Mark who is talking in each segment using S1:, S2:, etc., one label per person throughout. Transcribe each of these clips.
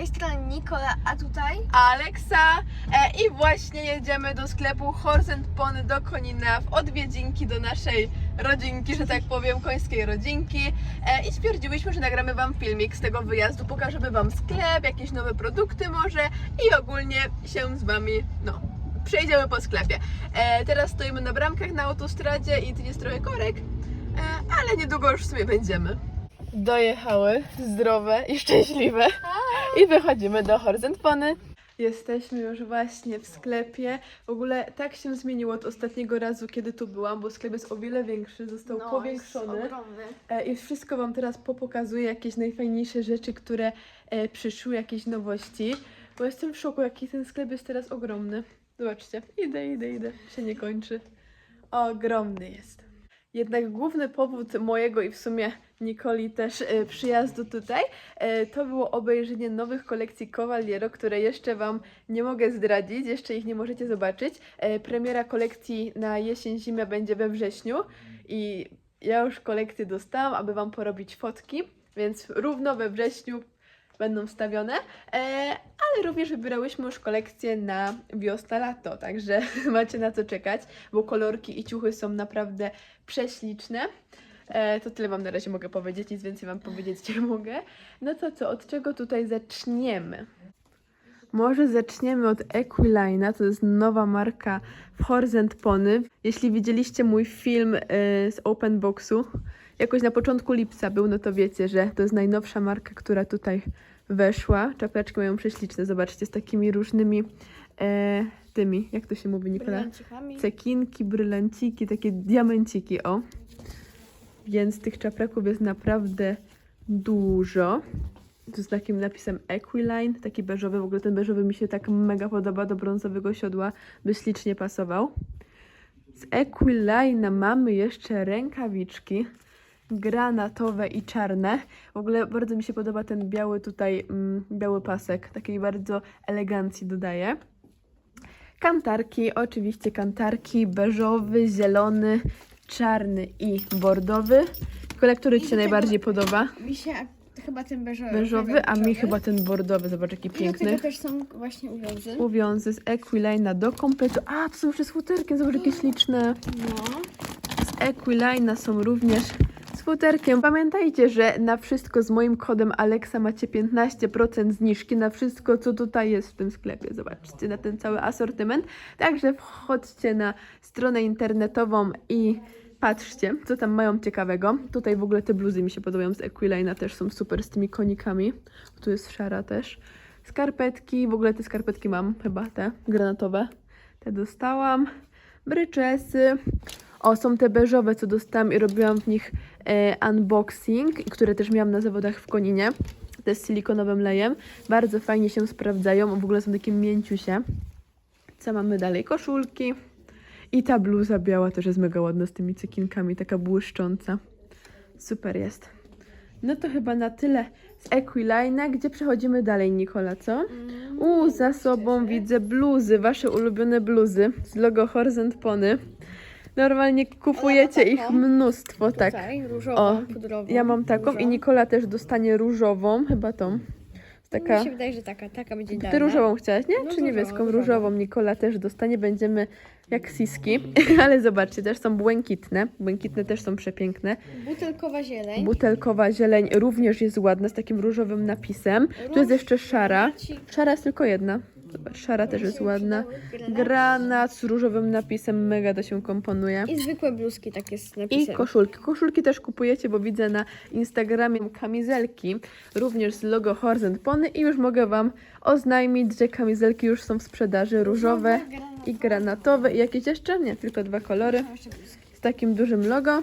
S1: tej strony Nikola, a tutaj?
S2: Aleksa. E, i właśnie jedziemy do sklepu Horse and Pony do Konina w odwiedzinki do naszej rodzinki, że tak powiem, końskiej rodzinki. E, i stwierdziłyśmy, że nagramy Wam filmik z tego wyjazdu, pokażemy Wam sklep, jakieś nowe produkty może i ogólnie się z Wami, no, przejdziemy po sklepie. E, teraz stoimy na bramkach na autostradzie i tu jest trochę korek, e, ale niedługo już w sumie będziemy. Dojechały zdrowe i szczęśliwe i wychodzimy do Horizont Pony. Jesteśmy już właśnie w sklepie. W ogóle tak się zmieniło od ostatniego razu, kiedy tu byłam, bo sklep jest o wiele większy, został
S1: no,
S2: powiększony.
S1: Jest ogromny.
S2: E, I wszystko Wam teraz popokazuję, jakieś najfajniejsze rzeczy, które e, przyszły, jakieś nowości. Bo jestem w szoku, jaki ten sklep jest teraz ogromny. Zobaczcie, idę, idę, idę, się nie kończy. Ogromny jest. Jednak główny powód mojego i w sumie Nikoli też e, przyjazdu tutaj e, to było obejrzenie nowych kolekcji Cavaliero, które jeszcze Wam nie mogę zdradzić, jeszcze ich nie możecie zobaczyć. E, premiera kolekcji na jesień-zimę będzie we wrześniu i ja już kolekcję dostałam, aby Wam porobić fotki, więc równo we wrześniu będą wstawione, e, ale również wybierałyśmy już kolekcję na wiosna-lato, także macie na co czekać, bo kolorki i ciuchy są naprawdę prześliczne. E, to tyle Wam na razie mogę powiedzieć, nic więcej Wam powiedzieć nie mogę. No to co, od czego tutaj zaczniemy? Może zaczniemy od Equilina, to jest nowa marka w Horizont Pony. Jeśli widzieliście mój film y, z Open Boxu, jakoś na początku lipca był, no to wiecie, że to jest najnowsza marka, która tutaj weszła. Czapeczki mają prześliczne, zobaczcie, z takimi różnymi e, tymi, jak to się mówi, Nikola? Cekinki, brylanciki, takie diamenciki, o. Więc tych czapreków jest naprawdę dużo. Tu z takim napisem Equiline, taki beżowy. W ogóle ten beżowy mi się tak mega podoba, do brązowego siodła by ślicznie pasował. Z Equilina mamy jeszcze rękawiczki granatowe i czarne. W ogóle bardzo mi się podoba ten biały tutaj, mm, biały pasek, takiej bardzo elegancji dodaje. Kantarki, oczywiście kantarki, beżowy, zielony, czarny i bordowy.
S1: I
S2: Ci się najbardziej podoba?
S1: Mi się chyba ten beżowy.
S2: Beżowy, a mi chyba ten bordowy, zobacz jaki
S1: I do
S2: piękny.
S1: tego też są właśnie uwiązy.
S2: Uwiązy z Equilina do kompletu. A, to są jeszcze z futerkiem, zobacz jakie śliczne.
S1: No.
S2: Z Equilina są również z futerkiem. Pamiętajcie, że na wszystko z moim kodem Alexa macie 15% zniżki na wszystko, co tutaj jest w tym sklepie. Zobaczcie na ten cały asortyment. Także wchodźcie na stronę internetową i patrzcie, co tam mają ciekawego. Tutaj w ogóle te bluzy mi się podobają z Equilina, też są super z tymi konikami. Tu jest szara też. Skarpetki, w ogóle te skarpetki mam chyba, te granatowe. Te dostałam. Bryczesy. O, są te beżowe, co dostałam i robiłam w nich e, unboxing, które też miałam na zawodach w Koninie. Te z silikonowym lejem. Bardzo fajnie się sprawdzają, w ogóle są takie mięciusie. Co mamy dalej? Koszulki. I ta bluza biała też jest mega ładna z tymi cekinkami, taka błyszcząca. Super jest. No to chyba na tyle z Equilina. Gdzie przechodzimy dalej, Nikola, co? U, za sobą widzę bluzy, wasze ulubione bluzy z logo Horizont Pony. Normalnie kupujecie ich mnóstwo, tak.
S1: Tutaj, różową,
S2: O,
S1: pudrową.
S2: Ja mam taką i Nikola też dostanie różową, chyba tą. Taka.
S1: Mi się wydaje, że taka, taka będzie
S2: Ty
S1: idealna.
S2: różową chciałaś, nie?
S1: No,
S2: Czy niebieską?
S1: różową.
S2: Różową Nikola też dostanie. Będziemy jak siski, ale zobaczcie, też są błękitne. Błękitne też są przepiękne.
S1: Butelkowa zieleń.
S2: Butelkowa zieleń również jest ładna z takim różowym napisem. Tu jest jeszcze szara. Szara jest tylko jedna. Zobacz, szara też jest ładna. Granat z różowym napisem, mega to się komponuje.
S1: I zwykłe bluzki takie z
S2: I
S1: napisem.
S2: koszulki. Koszulki też kupujecie, bo widzę na Instagramie kamizelki, również z logo Horizont Pony i już mogę Wam oznajmić, że kamizelki już są w sprzedaży różowe i granatowe i jakieś jeszcze? Nie, tylko dwa kolory z takim dużym logo.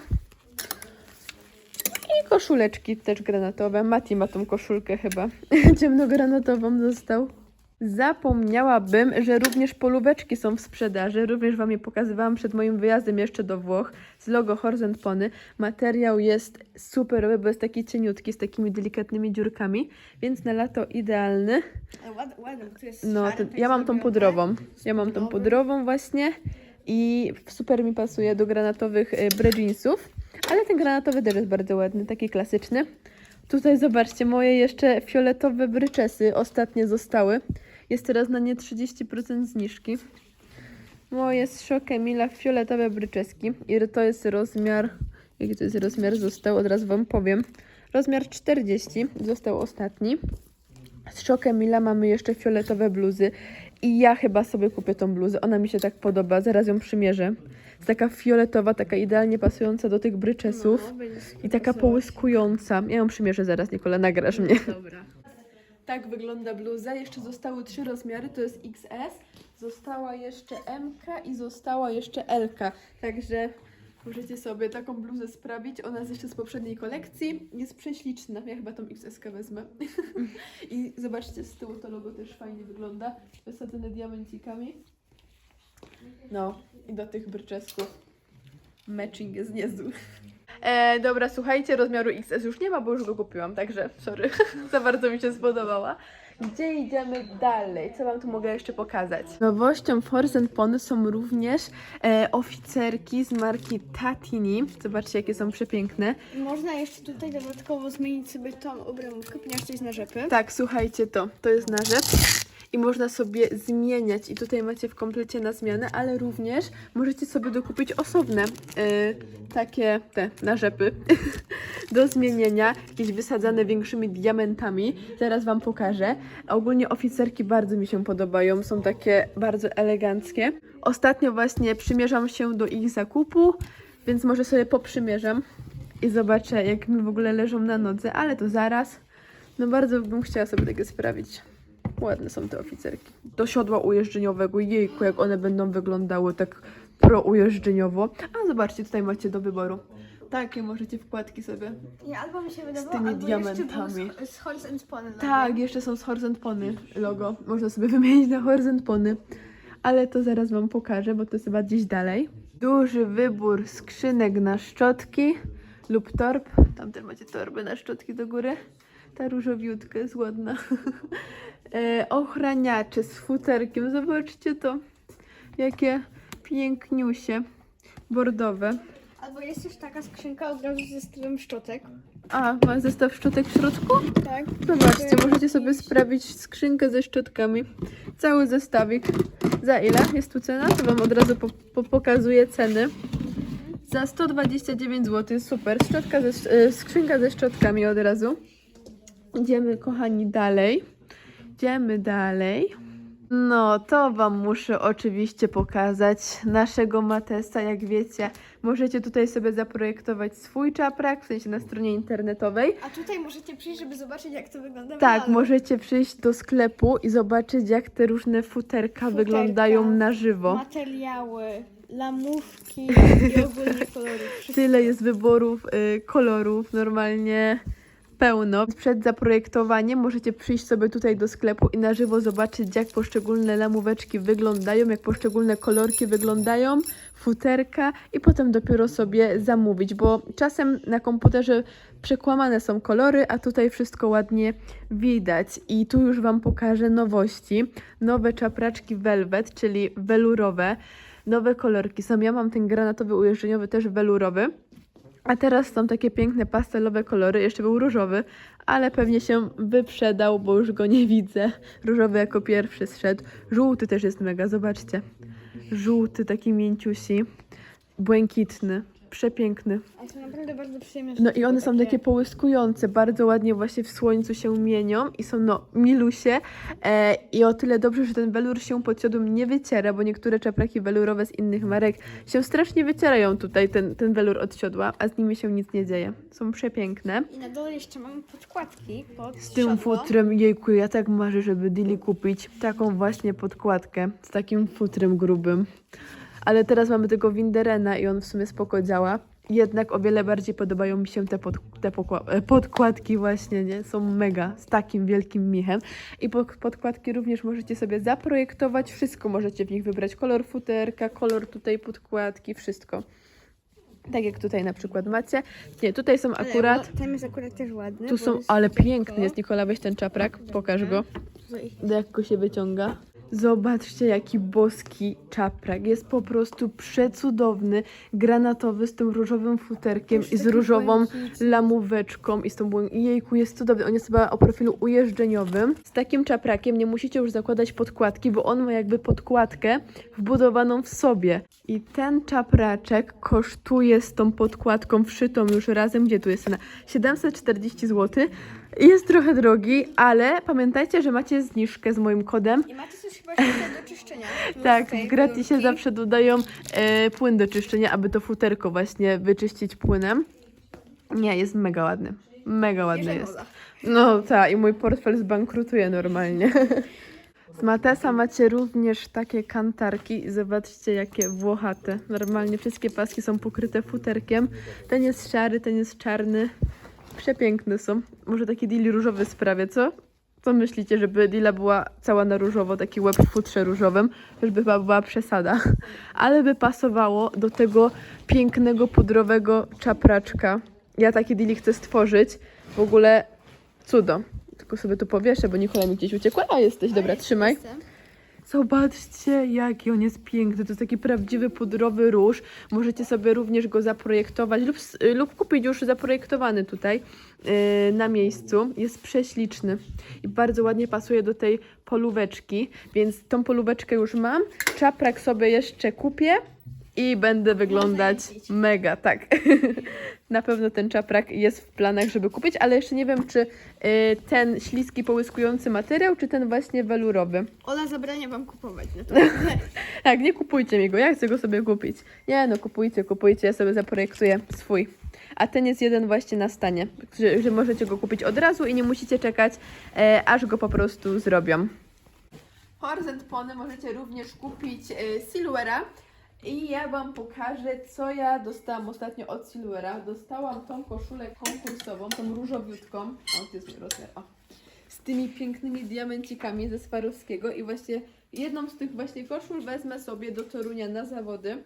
S2: I koszuleczki też granatowe. Mati ma tą koszulkę chyba ciemnogranatową dostał. Zapomniałabym, że również polóweczki są w sprzedaży. Również Wam je pokazywałam przed moim wyjazdem jeszcze do Włoch z logo Horizont Pony. Materiał jest superowy, bo jest taki cieniutki, z takimi delikatnymi dziurkami, więc na lato idealny.
S1: Ale Ład, ładny, bo tu jest
S2: No, to,
S1: tak
S2: ja mam tą pudrową. Ja mam tą pudrową właśnie i super mi pasuje do granatowych y, bre jeansów. Ale ten granatowy też jest bardzo ładny, taki klasyczny. Tutaj zobaczcie, moje jeszcze fioletowe bryczesy ostatnie zostały. Jest teraz na nie 30% zniżki. Moje z Szokemila fioletowe bryczeski. I to jest rozmiar, jaki to jest rozmiar został, od razu Wam powiem. Rozmiar 40 został ostatni. Z Szokemila mamy jeszcze fioletowe bluzy. I ja chyba sobie kupię tą bluzę. Ona mi się tak podoba. Zaraz ją przymierzę. Jest taka fioletowa, taka idealnie pasująca do tych bryczesów.
S1: No,
S2: I taka połyskująca. Ja ją przymierzę zaraz, Nikola, nagrasz mnie.
S1: Dobra.
S2: Tak wygląda bluza. Jeszcze zostały trzy rozmiary, to jest XS, została jeszcze MK i została jeszcze LK. Także możecie sobie taką bluzę sprawić. Ona jest jeszcze z poprzedniej kolekcji. Jest prześliczna. Ja chyba tą XS wezmę. I zobaczcie, z tyłu to logo też fajnie wygląda. Wysadzone diamencikami. No, i do tych bryczesków. Matching jest niezły. E, dobra, słuchajcie, rozmiaru XS już nie ma, bo już go kupiłam, także sorry, za bardzo mi się spodobała. Gdzie idziemy dalej? Co Wam tu mogę jeszcze pokazać? Nowością Horizon Pony są również e, oficerki z marki Tatini. Zobaczcie, jakie są przepiękne.
S1: Można jeszcze tutaj dodatkowo zmienić sobie tą obrębówkę, ponieważ to jest na rzepy.
S2: Tak, słuchajcie, to, to jest na rzecz. I można sobie zmieniać. I tutaj macie w komplecie na zmianę, ale również możecie sobie dokupić osobne e, takie te narzepy do zmienienia, jakieś wysadzane większymi diamentami. Zaraz Wam pokażę. Ogólnie oficerki bardzo mi się podobają, są takie bardzo eleganckie. Ostatnio właśnie przymierzam się do ich zakupu, więc może sobie poprzymierzam i zobaczę, jak mi w ogóle leżą na nodze, ale to zaraz. No bardzo bym chciała sobie takie sprawić. Ładne są te oficerki. Do siodła ujeżdżeniowego. Jejku, jak one będą wyglądały tak pro-ujeżdżeniowo. A zobaczcie, tutaj macie do wyboru. Takie możecie wkładki sobie.
S1: Nie, albo mi się wydawało,
S2: tymi
S1: albo
S2: diamentami.
S1: jeszcze z, z Horizon Pony. na
S2: Tak, jeszcze są z Horizon Pony logo. Można sobie wymienić na Horizon Pony. Ale to zaraz Wam pokażę, bo to jest chyba gdzieś dalej. Duży wybór skrzynek na szczotki lub torb. Tam też macie torby na szczotki do góry. Ta różowiutka jest ładna. e, ochraniacze z futerkiem. Zobaczcie to. Jakie piękniusie. Bordowe.
S1: Albo jest już taka skrzynka od razu ze stylem szczotek.
S2: A, ma zestaw szczotek w środku?
S1: Tak.
S2: Zobaczcie, możecie sobie sprawić skrzynkę ze szczotkami. Cały zestawik. Za ile jest tu cena? To Wam od razu po, po pokazuję ceny. Za 129 zł, super. Szczotka ze, e, skrzynka ze szczotkami od razu. Idziemy, kochani, dalej. Idziemy dalej. No, to Wam muszę oczywiście pokazać naszego Matesa. Jak wiecie, możecie tutaj sobie zaprojektować swój czaprak, w sensie na stronie internetowej.
S1: A tutaj możecie przyjść, żeby zobaczyć, jak to wygląda w
S2: Tak,
S1: realu.
S2: możecie przyjść do sklepu i zobaczyć, jak te różne futerka,
S1: Futerka,
S2: wyglądają na żywo.
S1: Materiały, lamówki i ogólnie kolory. Wszystko.
S2: Tyle jest wyborów y, kolorów, normalnie pełno. Przed zaprojektowaniem możecie przyjść sobie tutaj do sklepu i na żywo zobaczyć, jak poszczególne lamóweczki wyglądają, jak poszczególne kolorki wyglądają, futerka i potem dopiero sobie zamówić, bo czasem na komputerze przekłamane są kolory, a tutaj wszystko ładnie widać. I tu już Wam pokażę nowości. Nowe czapraczki velvet, czyli welurowe. Nowe kolorki są. Ja mam ten granatowy ujeżdżeniowy, też welurowy. A teraz są takie piękne pastelowe kolory. Jeszcze był różowy, ale pewnie się wyprzedał, bo już go nie widzę. Różowy jako pierwszy zszedł. Żółty też jest mega, zobaczcie. Żółty, taki mięciusi. Błękitny. Przepiękny.
S1: Ale to naprawdę bardzo przyjemne.
S2: No i one są takie połyskujące, bardzo ładnie właśnie w słońcu się mienią i są no milusie e, i o tyle dobrze, że ten welur się pod siodłem nie wyciera, bo niektóre czapraki welurowe z innych marek się strasznie wycierają tutaj ten, ten welur od siodła, a z nimi się nic nie dzieje. Są przepiękne.
S1: I na dole jeszcze mamy podkładki pod
S2: Z tym
S1: siodło.
S2: futrem, jejku, ja tak marzę, żeby Dili kupić taką właśnie podkładkę z takim futrem grubym. Ale teraz mamy tego Winderena i on w sumie spoko działa. Jednak o wiele bardziej podobają mi się te, pod, te e, podkładki właśnie, nie? Są mega, z takim wielkim michem. I po, podkładki również możecie sobie zaprojektować, wszystko możecie w nich wybrać. Kolor futerka, kolor tutaj podkładki, wszystko. Tak jak tutaj na przykład macie. Nie, tutaj są
S1: Ale
S2: akurat...
S1: bo Ten jest akurat też ładny.
S2: Tu są, ale piękny jest Nikola, weź ten czaprak, pokaż go.
S1: Tutaj.
S2: Jak go się wyciąga. Zobaczcie, jaki boski czaprak. Jest po prostu przecudowny, granatowy z tym różowym futerkiem i z różową lamóweczką i z tą błę... Jejku, jest cudowny. On jest chyba o profilu ujeżdżeniowym. Z takim czaprakiem nie musicie już zakładać podkładki, bo on ma jakby podkładkę wbudowaną w sobie. I ten czapraczek kosztuje z tą podkładką wszytą już razem, gdzie tu jest cena? 740 zł. Jest trochę drogi, ale pamiętajcie, że macie zniżkę z moim kodem.
S1: I macie też chyba do czyszczenia.
S2: Tak, w gratisie zawsze dodają e, płyn do czyszczenia, aby to futerko właśnie wyczyścić płynem. Nie, jest mega ładny. Mega ładny jest. No tak, i mój portfel zbankrutuje normalnie. Z Matesa macie również takie kantarki. Zobaczcie, jakie włochate. Normalnie wszystkie paski są pokryte futerkiem. Ten jest szary, ten jest czarny. Przepiękne są. Może taki deal różowy sprawię, co? Co myślicie, żeby Dila była cała na różowo, taki łeb w futrze różowym? Już by chyba była przesada. Ale by pasowało do tego pięknego, pudrowego czapraczka. Ja taki Dili chcę stworzyć. W ogóle cudo. Tylko sobie tu powieszę, bo Nikola mi gdzieś uciekła. A jesteś, dobra, trzymaj.
S1: Jestem.
S2: Zobaczcie, jaki on jest piękny. To jest taki prawdziwy pudrowy róż. Możecie sobie również go zaprojektować lub, y, lub kupić już zaprojektowany tutaj yy, na miejscu. Jest prześliczny i bardzo ładnie pasuje do tej polóweczki, więc tą polóweczkę już mam. Czaprak sobie jeszcze kupię i będę wyglądać mega, tak. Na pewno ten czaprak jest w planach, żeby kupić, ale jeszcze nie wiem, czy y, ten śliski, połyskujący materiał, czy ten właśnie welurowy.
S1: Ola zabrania wam kupować. No to
S2: Tak, nie kupujcie mi go, ja chcę go sobie kupić. Nie no, kupujcie, kupujcie, ja sobie zaprojektuję swój. A ten jest jeden właśnie na stanie, że, że możecie go kupić od razu i nie musicie czekać, e, aż go po prostu zrobią. Horzent Pony możecie również kupić e, Silvera i ja Wam pokażę, co ja dostałam ostatnio od Silvera. Dostałam tą koszulę konkursową, tą różowiutką. O, to jest rozmiar, o z tymi pięknymi diamencikami ze Swarowskiego i właśnie jedną z tych właśnie koszul wezmę sobie do Torunia na zawody.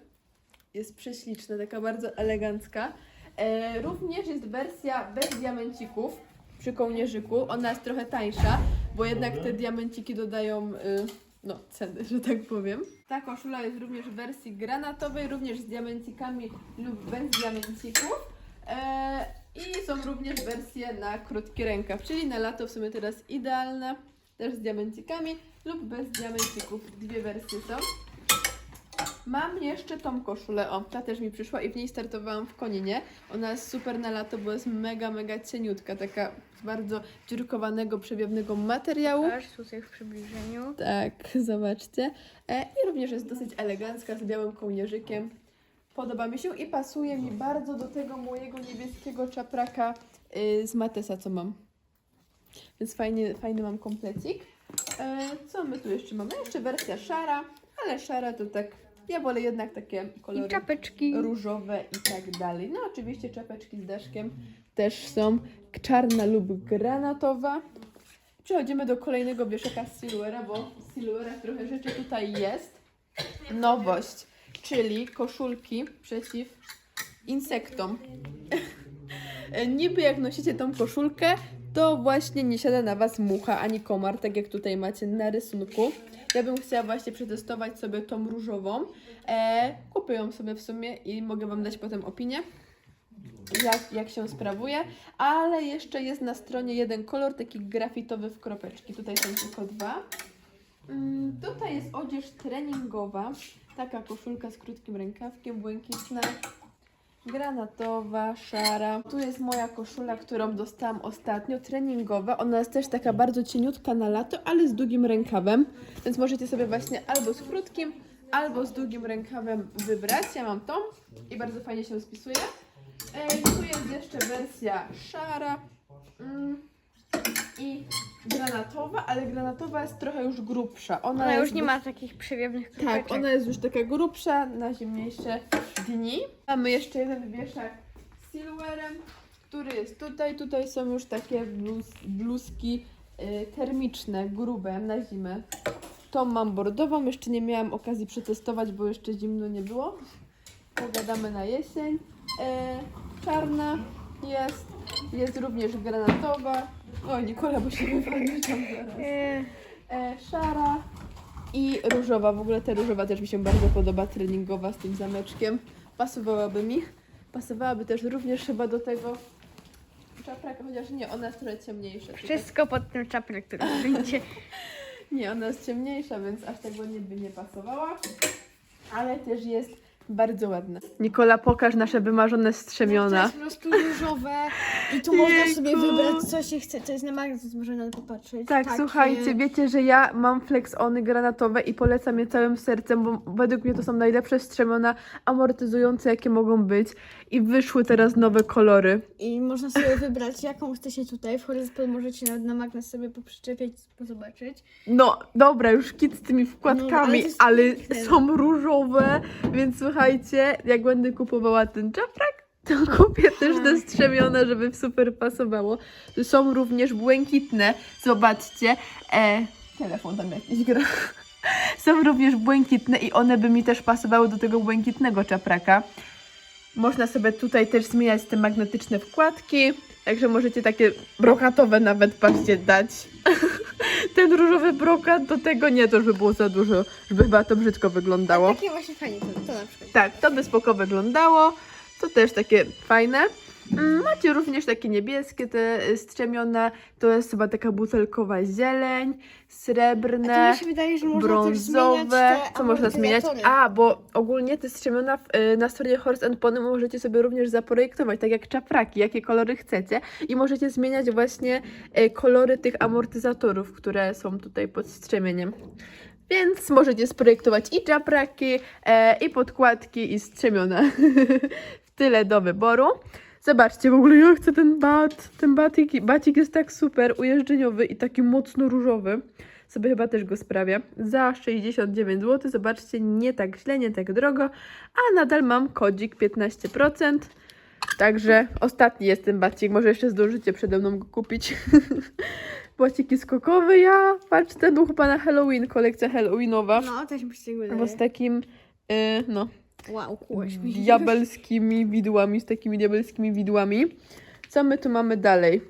S2: Jest prześliczna, taka bardzo elegancka. E, również jest wersja bez diamencików przy kołnierzyku. Ona jest trochę tańsza, bo jednak te diamenciki dodają y, no, ceny, że tak powiem. Ta koszula jest również w wersji granatowej, również z diamencikami lub bez diamencików. E, I są również wersje na krótki rękaw, czyli na lato w sumie teraz idealne, też z diamencikami lub bez diamencików. Dwie wersje są. Mam jeszcze tą koszulę, o, ta też mi przyszła i w niej startowałam w Koninie. Ona jest super na lato, bo jest mega, mega cieniutka, taka z bardzo dziurkowanego, przewiewnego materiału.
S1: Aż tutaj w przybliżeniu.
S2: Tak, zobaczcie. E, I również jest dosyć elegancka, z białym kołnierzykiem. Podoba mi się i pasuje mi bardzo do tego mojego niebieskiego czapraka y, z Matesa, co mam. Więc fajnie, fajny mam komplecik. E, co my tu jeszcze mamy? Jeszcze wersja szara, ale szara to tak, ja wolę jednak takie kolory
S1: I czapeczki.
S2: różowe i tak dalej. No oczywiście czapeczki z deszkiem też są czarna lub granatowa. Przechodzimy do kolejnego wieszaka z Silvera, bo z Silvera trochę rzeczy tutaj jest. Nowość, czyli koszulki przeciw insektom. Niby jak nosicie tą koszulkę, to właśnie nie siada na Was mucha ani komar, tak jak tutaj macie na rysunku. Ja bym chciała właśnie przetestować sobie tą różową. E, kupię ją sobie w sumie i mogę Wam dać potem opinię, jak, jak się sprawuje. Ale jeszcze jest na stronie jeden kolor, taki grafitowy w kropeczki. Tutaj są tylko dwa. Mm, tutaj jest odzież treningowa. Taka koszulka z krótkim rękawkiem, błękitna, granatowa, szara. Tu jest moja koszula, którą dostałam ostatnio, treningowa. Ona jest też taka bardzo cieniutka na lato, ale z długim rękawem. Więc możecie sobie właśnie albo z krótkim, albo z długim rękawem wybrać. Ja mam tą i bardzo fajnie się spisuje. E, i tu jest jeszcze wersja szara. Mm, I granatowa, ale granatowa jest trochę już grubsza. Ona,
S1: Ona
S2: jest
S1: już nie ma takich przewiewnych
S2: tak,
S1: kropeczek.
S2: ona jest już taka grubsza na zimniejsze dni. Mamy jeszcze jeden wieszak z silverem, który jest tutaj. Tutaj są już takie bluz, bluzki y, termiczne, grube na zimę. Tą mam bordową, jeszcze nie miałam okazji przetestować, bo jeszcze zimno nie było. Pogadamy na jesień. E, czarna jest, jest również granatowa. O, Nikola, bo się wypadnie tam zaraz
S1: E,
S2: e, szara I różowa, w ogóle ta różowa też mi się bardzo podoba, treningowa z tym zameczkiem. Pasowałaby mi. Pasowałaby też również chyba do tego czapraka, chociaż nie, ona jest trochę ciemniejsza.
S1: Wszystko pod tym czaprem, który będzie.
S2: Nie, ona jest ciemniejsza, więc aż tak ładnie by nie pasowała. Ale też jest bardzo ładna. Nikola, pokaż nasze wymarzone
S1: To
S2: strzemiona.
S1: jest po prostu różowe i tu można
S2: Jejku.
S1: sobie wybrać co się chce. To jest na magazyn, można popatrzeć.
S2: Tak,
S1: Takie-
S2: słuchajcie, wiecie, że ja mam flexony granatowe i polecam je całym sercem, bo według mnie to są najlepsze strzemiona amortyzujące, jakie mogą być. I wyszły teraz nowe kolory.
S1: I można sobie wybrać, jaką chcecie tutaj. W Horizon możecie nawet na magnes sobie poprzyczepiać, zobaczyć.
S2: No, dobra, już kit z tymi wkładkami,
S1: No, ale
S2: ale są różowe, więc słuchajcie, jak będę kupowała ten czaprak, to kupię też te
S1: Tak.
S2: strzemiona, żeby super pasowało. Są również błękitne, zobaczcie. E, telefon tam jakiś gra. Są również błękitne i one by mi też pasowały do tego błękitnego czapraka. Można sobie tutaj też zmieniać te magnetyczne wkładki, także możecie takie brokatowe nawet, patrzcie, dać. Ten różowy brokat do tego nie, to już by było za dużo, żeby chyba to brzydko wyglądało.
S1: Takie właśnie fajnie to, to na przykład.
S2: Tak, to by spoko wyglądało. To też takie fajne. Mm, Macie również takie niebieskie, te y, strzemiona. To jest chyba taka butelkowa zieleń,
S1: A
S2: srebrne
S1: to mi się wydaje, że można też
S2: brązowe.
S1: zmieniać te
S2: Co można zmieniać? A, bo ogólnie te strzemiona w, y, na stronie Horse and Pony możecie sobie również zaprojektować, tak jak czapraki, jakie kolory chcecie. I możecie zmieniać właśnie y, kolory tych amortyzatorów, które są tutaj pod strzemieniem. Więc możecie sprojektować i czapraki, e, i podkładki, i strzemiona. w tyle do wyboru. Zobaczcie, w ogóle ja chcę ten bat. Ten batik, bacik jest tak super ujeżdżeniowy i taki mocno różowy. Sobie chyba też go sprawię. Za 69 zł. Zobaczcie, nie tak źle, nie tak drogo. A nadal mam kodzik 15%. Także ostatni jest ten bacik. Może jeszcze zdążycie przede mną go kupić. Baciki skokowy, ja. Patrz, ten był chyba na Halloween, kolekcja Halloweenowa.
S1: No, też mi się wydaje.
S2: Bo z takim, y, no,
S1: Wow, kułeś mi.
S2: diabelskimi widłami, z takimi diabelskimi widłami. Co my tu mamy dalej?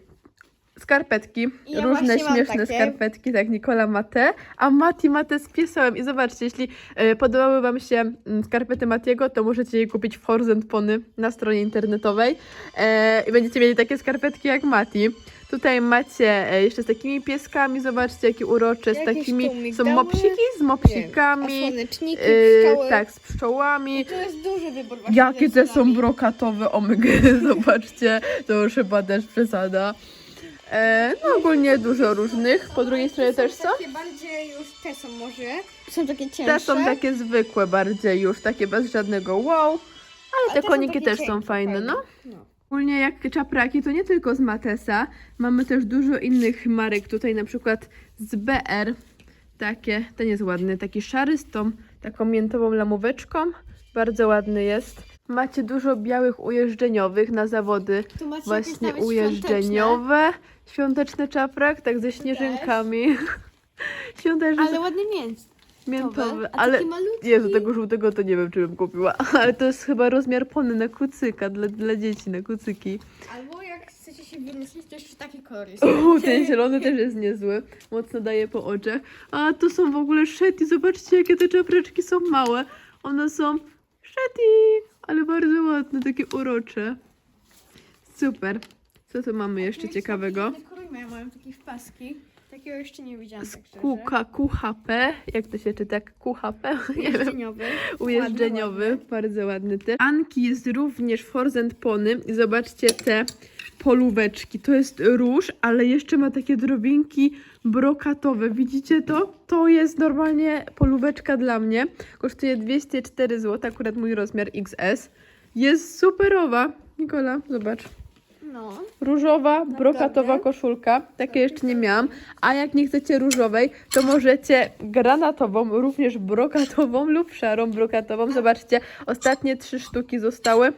S2: Skarpetki,
S1: Ja
S2: różne
S1: właśnie mam
S2: śmieszne
S1: takie.
S2: skarpetki, tak, Nikola ma te, a Mati ma te z piesełem. I zobaczcie, jeśli e, podobały Wam się mm, skarpety Matiego, to możecie je kupić w Horzent Pony na stronie internetowej e, i będziecie mieli takie skarpetki jak Mati. Tutaj macie e, jeszcze z takimi pieskami, zobaczcie, jakie urocze, z
S1: Jakieś
S2: takimi, są
S1: migdały.
S2: mopsiki z mopsikami,
S1: słoneczniki,
S2: e,
S1: pszczoły.
S2: tak, z pszczołami.
S1: To jest duży wybór właśnie
S2: Jakie
S1: ze
S2: te są brokatowe omygy, zobaczcie, to już chyba też przesada. E, no ogólnie dużo różnych, po drugiej stronie też są.
S1: Takie bardziej już te są może. Są takie cięższe.
S2: Te są takie zwykłe bardziej już, takie bez żadnego wow, ale te
S1: te są
S2: koniki
S1: takie
S2: też są
S1: cienkie,
S2: fajne. no.
S1: No.
S2: Ogólnie jak czapraki, to nie tylko z Matesa, mamy też dużo innych marek, tutaj na przykład z BR, takie, ten jest ładny, taki szary z tą taką miętową lamóweczką, bardzo ładny jest. Macie dużo białych ujeżdżeniowych na zawody,
S1: Tu macie jakieś
S2: właśnie ujeżdżeniowe, świąteczny czaprak, tak ze śnieżynkami.
S1: Świąteczne, Ale ładny mięs.
S2: Miętowy,
S1: a
S2: ale
S1: taki malutki.
S2: Jezu, tego żółtego to nie wiem, czy bym kupiła, ale to jest chyba rozmiar pony na kucyka, dla, dla dzieci na kucyki.
S1: Albo jak chcecie się wymyślić, to jeszcze taki kolor jest.
S2: O, ten zielony też jest niezły. Mocno daje po oczach. A to są w ogóle shetty. Zobaczcie, jakie te czapreczki są małe. One są shetty, ale bardzo ładne, takie urocze. Super. Co tu mamy jeszcze ciekawego?
S1: Ja mają takie wpaski. Takiego jeszcze nie widziałam.
S2: Z
S1: tak
S2: kuka, QHP. Jak to się czyta? QHP?
S1: Ujeżdżeniowy.
S2: Ujeżdżeniowy,
S1: Ładny,
S2: bardzo ładny też. Anki jest również w Horzent Pony i zobaczcie te polóweczki. To jest róż, ale jeszcze ma takie drobinki brokatowe. Widzicie to? To jest normalnie polóweczka dla mnie. Kosztuje 204 zł, akurat mój rozmiar XS. Jest superowa. Nikola, zobacz.
S1: No.
S2: Różowa, brokatowa koszulka. Takie jeszcze nie miałam. A jak nie chcecie różowej, to możecie granatową, również brokatową lub szarą brokatową. Zobaczcie, ostatnie trzy sztuki zostały.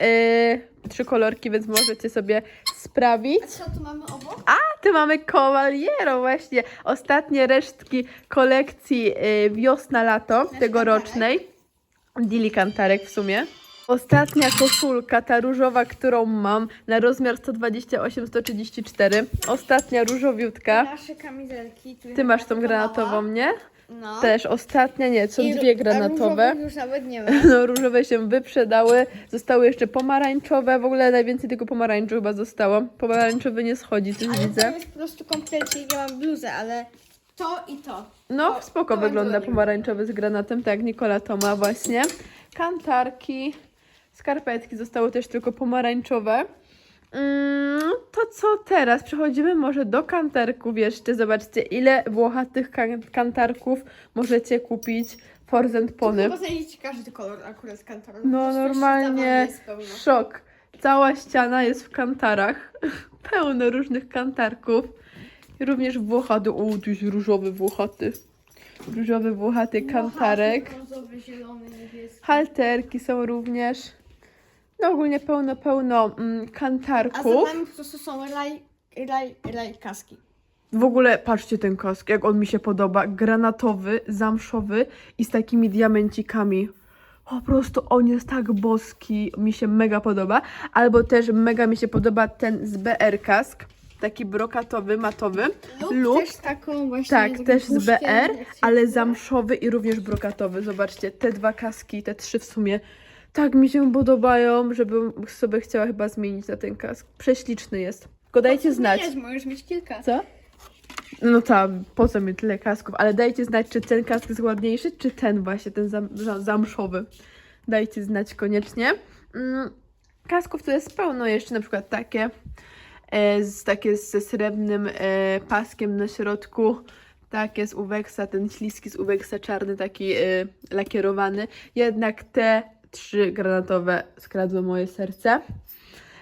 S2: Yy, trzy kolorki, więc możecie sobie sprawić.
S1: A co tu mamy obok?
S2: A tu mamy Cavaliero właśnie. Ostatnie resztki kolekcji yy, wiosna-lato tegorocznej. Dili Kantarek w sumie. Ostatnia koszulka, ta różowa, którą mam, na rozmiar 128-134. Ostatnia różowiutka.
S1: Nasze kamizelki. tu
S2: Ty masz tą granatową, nie?
S1: No.
S2: Też ostatnia, nie, są
S1: I
S2: dwie
S1: a
S2: granatowe.
S1: różowych już nawet nie ma.
S2: No, różowe się wyprzedały. Zostały jeszcze pomarańczowe. W ogóle najwięcej tego pomarańczu chyba zostało. Pomarańczowy nie schodzi, coś
S1: Ale to
S2: widzę.
S1: jest po prostu kompletnie, ja mam bluzę, ale to i to.
S2: No, spoko
S1: to
S2: wygląda
S1: ładnie.
S2: pomarańczowy z granatem, tak jak Nikola to ma właśnie. Kantarki, skarpetki zostały też tylko pomarańczowe. Mm, to co teraz? Przechodzimy może do kantarków jeszcze. Zobaczcie, ile włochatych kan- kantarków możecie kupić w Horzend Pony.
S1: Chyba znajdziecie każdy kolor akurat z kantorem.
S2: No, normalnie. Szok. Cała ściana jest w kantarach. Pełno różnych kantarków. Również włochaty. O, tu jest różowy włochaty. Różowy włochaty kantarek. Halterki są również. No ogólnie pełno, pełno mm,
S1: A za
S2: kantarków.
S1: nami po prostu są raj, raj, raj kaski.
S2: W ogóle patrzcie ten kask, jak on mi się podoba. Granatowy, zamszowy i z takimi diamencikami. Po prostu on jest tak boski, mi się mega podoba. Albo też mega mi się podoba ten z BR kask. Taki brokatowy, matowy.
S1: Lub,
S2: Lub-
S1: też taką właśnie
S2: Tak,
S1: takim
S2: też z
S1: puszkiem,
S2: BR,
S1: jak się
S2: ale
S1: nazywa.
S2: zamszowy i również brokatowy. Zobaczcie, te dwa kaski, te trzy w sumie, tak mi się podobają, żebym sobie chciała chyba zmienić na ten kask. Prześliczny jest. Tylko dajcie znać.
S1: Zmieniać, możesz mieć kilka.
S2: Co? No tam, po co mi tyle kasków, ale dajcie znać, czy ten kask jest ładniejszy, czy ten właśnie, ten zam, za- zamszowy. Dajcie znać koniecznie. Mm, kasków tu jest pełno jeszcze, na przykład takie, e, z, takie ze srebrnym e, paskiem na środku. Takie z Uwexa, ten śliski z Uwexa czarny, taki e, lakierowany. Jednak te trzy granatowe skradły moje serce.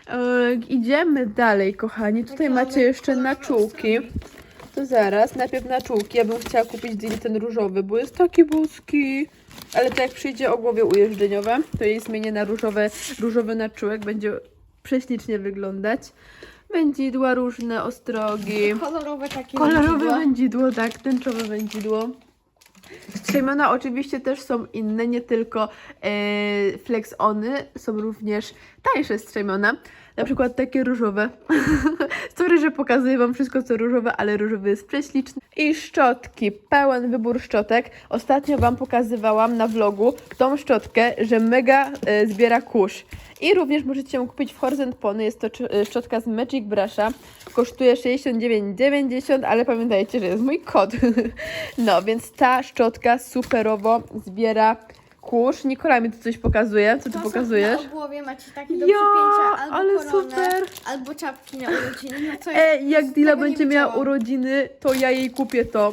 S2: E, idziemy dalej, kochani. Tutaj macie jeszcze naczułki. To zaraz, najpierw naczułki. Ja bym chciała kupić ten różowy, bo jest taki boski. Ale to jak przyjdzie o głowie ujeżdżeniowe, to jej zmienię na różowe, różowy naczułek. Będzie prześlicznie wyglądać. Wędzidła różne, ostrogi.
S1: Kolorowe takie
S2: Kolorowe wędzidło, tak, tęczowe wędzidło. Strzemiona oczywiście też są inne, nie tylko e, flex ony, są również tańsze strzemiona. Na przykład takie różowe. Sorry, że pokazuję Wam wszystko co różowe, ale różowy jest prześliczny. I szczotki, pełen wybór szczotek. Ostatnio Wam pokazywałam na vlogu tą szczotkę, że mega e, zbiera kurz. I również możecie ją kupić w Horzend Pony. Jest to e, szczotka z Magic Brusha. Kosztuje 69,90, ale pamiętajcie, że jest mój kod. No, więc ta szczotka superowo zbiera kurz. Nikola mi tu coś pokazuje. Co ty
S1: To
S2: pokazujesz?
S1: Na głowie macie takie do
S2: Ja,
S1: przypięcia albo
S2: ale
S1: koronę,
S2: super.
S1: albo czapki na urodziny. No co
S2: E,
S1: ja
S2: jak Dila będzie miała urodziny, to ja jej kupię to.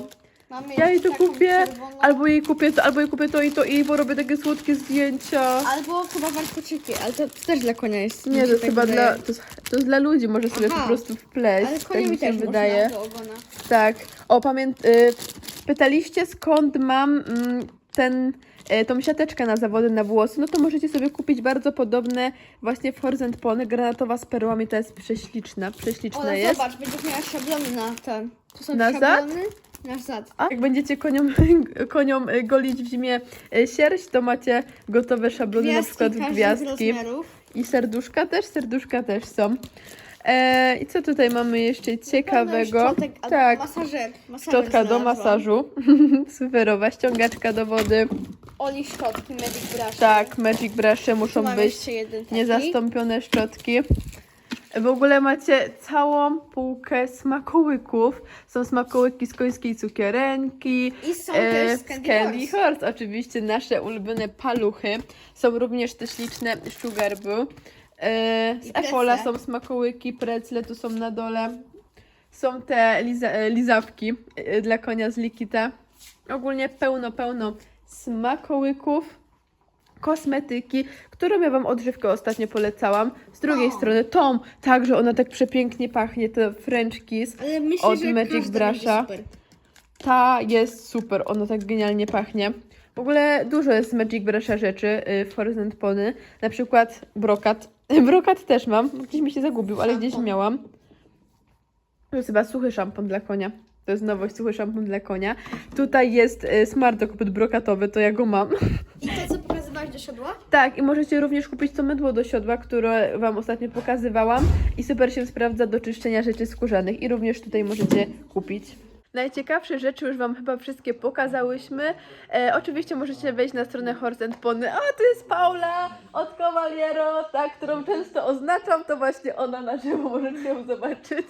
S1: Mamy
S2: Ja jej to
S1: taką
S2: kupię,
S1: czerwoną,
S2: albo jej kupię to, albo jej kupię to i to i porobię takie słodkie zdjęcia.
S1: Albo chyba warkoczyki, ale to też dla konia jest. mi
S2: Nie,
S1: się
S2: to jest
S1: tak
S2: chyba
S1: wydaje.
S2: dla, to, jest- to jest dla ludzi, może sobie
S1: Aha.
S2: po prostu wpleść,
S1: Ale
S2: tak
S1: konie
S2: mi
S1: mi
S2: się
S1: też
S2: wydaje.
S1: można do ogona.
S2: Tak. O, pamięt... Y, pytaliście skąd mam mm, ten, y, tą siateczkę na zawody na włosy, no to możecie sobie kupić bardzo podobne właśnie w Horzend Pony. Granatowa z perłami, to jest prześliczna, prześliczna
S1: O,
S2: jest.
S1: zobacz, będziesz miała szablony na ten. Tu są
S2: Na zad?
S1: szablony na.
S2: A jak będziecie koniom, koniom y, golić w zimie y, sierść, to macie gotowe szablony, na
S1: Gwiazdki
S2: przykład
S1: każdych
S2: gwiazdki.
S1: rozmiarów.
S2: I serduszka też, serduszka też są. E, I co tutaj mamy jeszcze ciekawego?
S1: Szczotek,
S2: Tak,
S1: Masażer, masażer
S2: szczotka do masażu. Superowa, ściągaczka do wody.
S1: Oli szczotki, Magic Brush.
S2: Tak, Magic Brushe
S1: Tu
S2: muszą być
S1: jeszcze jeden taki.
S2: niezastąpione szczotki. W ogóle macie całą półkę smakołyków. Są smakołyki z końskiej cukierenki,
S1: I są
S2: E,
S1: też
S2: z
S1: Candy,
S2: Candy
S1: Horse.
S2: Horse, oczywiście nasze ulubione paluchy. Są również te śliczne Sugar Boo. E, z
S1: I
S2: Efola
S1: precle.
S2: są smakołyki, precle tu są na dole. Są te liza, e, lizawki e, dla konia z Likita. Ogólnie pełno, pełno smakołyków. Kosmetyki, którą ja Wam odżywkę ostatnio polecałam. Z drugiej
S1: O.
S2: strony Tom, także ona tak przepięknie pachnie, to French Kiss.
S1: Myślę,
S2: od Magic Brusha. Ta jest super, ona tak genialnie pachnie. W ogóle dużo jest z Magic Brusha rzeczy y, w Horizon Pony. Na przykład brokat. Brokat też mam, gdzieś mi się zagubił, ale gdzieś miałam. To jest chyba suchy szampon dla konia. To jest nowość, suchy szampon dla konia. Tutaj jest y, smart dokupyt brokatowy, to ja go mam.
S1: I to, co do siodła?
S2: Tak, i możecie również kupić to mydło do siodła, które Wam ostatnio pokazywałam i super się sprawdza do czyszczenia rzeczy skórzanych i również tutaj możecie kupić. Najciekawsze rzeczy już Wam chyba wszystkie pokazałyśmy. E, oczywiście możecie wejść na stronę Horse and Pony. A, to jest Paula od Cavaliero, ta, którą często oznaczam, to właśnie ona na żywo, możecie ją zobaczyć.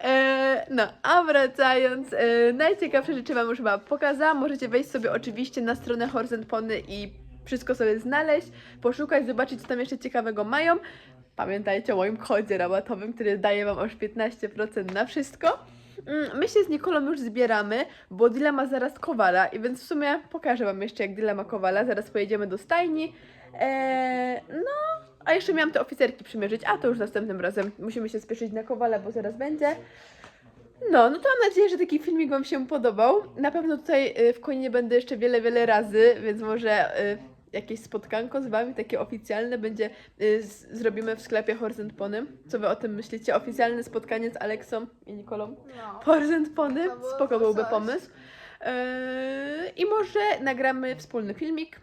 S2: E, no, a wracając, e, najciekawsze rzeczy Wam już chyba pokazałam. Możecie wejść sobie oczywiście na stronę Horse and Pony i wszystko sobie znaleźć, poszukać, zobaczyć, co tam jeszcze ciekawego mają. Pamiętajcie o moim kodzie rabatowym, który daje Wam aż 15% na wszystko. Mm, My się z Nikolą już zbieramy, bo Dila ma zaraz kowala, i więc w sumie pokażę Wam jeszcze, jak Dila ma kowala. Zaraz pojedziemy do stajni. Eee, no, a jeszcze miałam te oficerki przymierzyć, a to już następnym razem. Musimy się spieszyć na kowala, bo zaraz będzie. No, no to mam nadzieję, że taki filmik Wam się podobał. Na pewno tutaj y, w Koninie będę jeszcze wiele, wiele razy, więc może y, jakieś spotkanko z Wami, takie oficjalne, będzie y, z, zrobimy w sklepie Horse and Pony. Co Wy o tym myślicie? Oficjalne spotkanie z Aleksą i Nikolą.
S1: No.
S2: Horse and Pony,
S1: To byłoby
S2: spoko byłby
S1: coś.
S2: pomysł. Yy, I może nagramy wspólny filmik.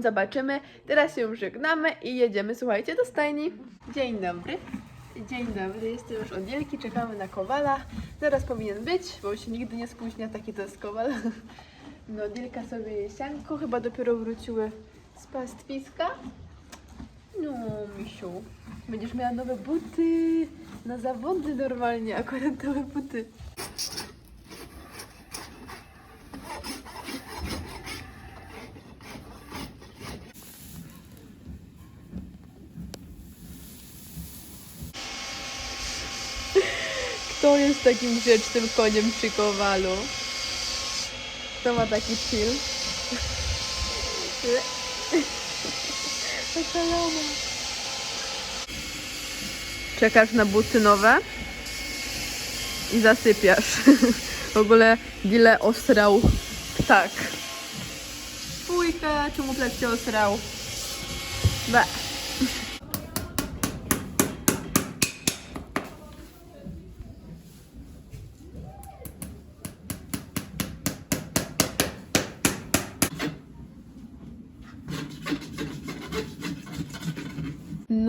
S2: Zobaczymy. Teraz się żegnamy i jedziemy, słuchajcie, do stajni. Dzień dobry. Dzień dobry, jestem już od Wielki, czekamy na Kowala. Zaraz powinien być, bo się nigdy nie spóźnia, taki to jest Kowal. No, Dielka sobie je sianko, chyba dopiero wróciły z pastwiska. No, misiu, będziesz miała nowe buty, na zawody normalnie, akurat nowe buty. Kto jest takim grzecznym koniem przy kowalu? Kto ma taki chill? Szalona. Czekasz na buty nowe i zasypiasz. W ogóle Dile osrał ptak. Fujka, czemu ptak cię osrał? Be.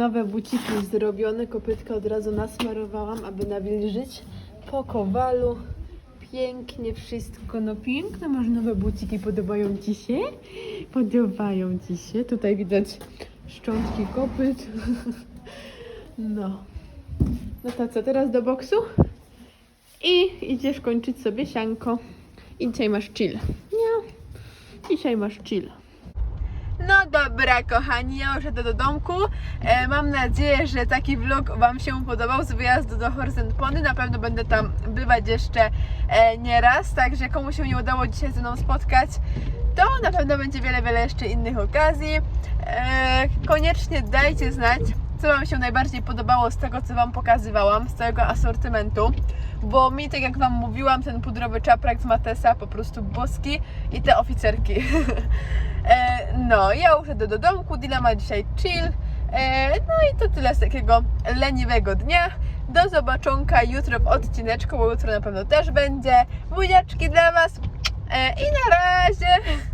S2: Nowe buciki zrobione, kopytka od razu nasmarowałam, aby nawilżyć po kowalu. Pięknie wszystko, no piękne, masz nowe buciki, podobają Ci się? Podobają Ci się, tutaj widać szczątki kopyt. No. No to co, teraz do boksu? I idziesz kończyć sobie sianko. I dzisiaj masz chill. Nie, dzisiaj masz chill. No dobra, kochani, ja już do domku. E, mam nadzieję, że taki vlog Wam się podobał z wyjazdu do Horse and Pony. Na pewno będę tam bywać jeszcze e, nieraz, także komu się nie udało dzisiaj ze mną spotkać, to na pewno będzie wiele, wiele jeszcze innych okazji. E, koniecznie dajcie znać, co Wam się najbardziej podobało z tego, co Wam pokazywałam, z całego asortymentu. Bo mi, tak jak Wam mówiłam, ten pudrowy czaprak z Matesa po prostu boski i te oficerki. E, no, ja idę do domku, Dila ma dzisiaj chill. E, no i to tyle z takiego leniwego dnia. Do zobaczonka jutro w odcineczku, bo jutro na pewno też będzie. Buziaczki dla Was. E, I na razie.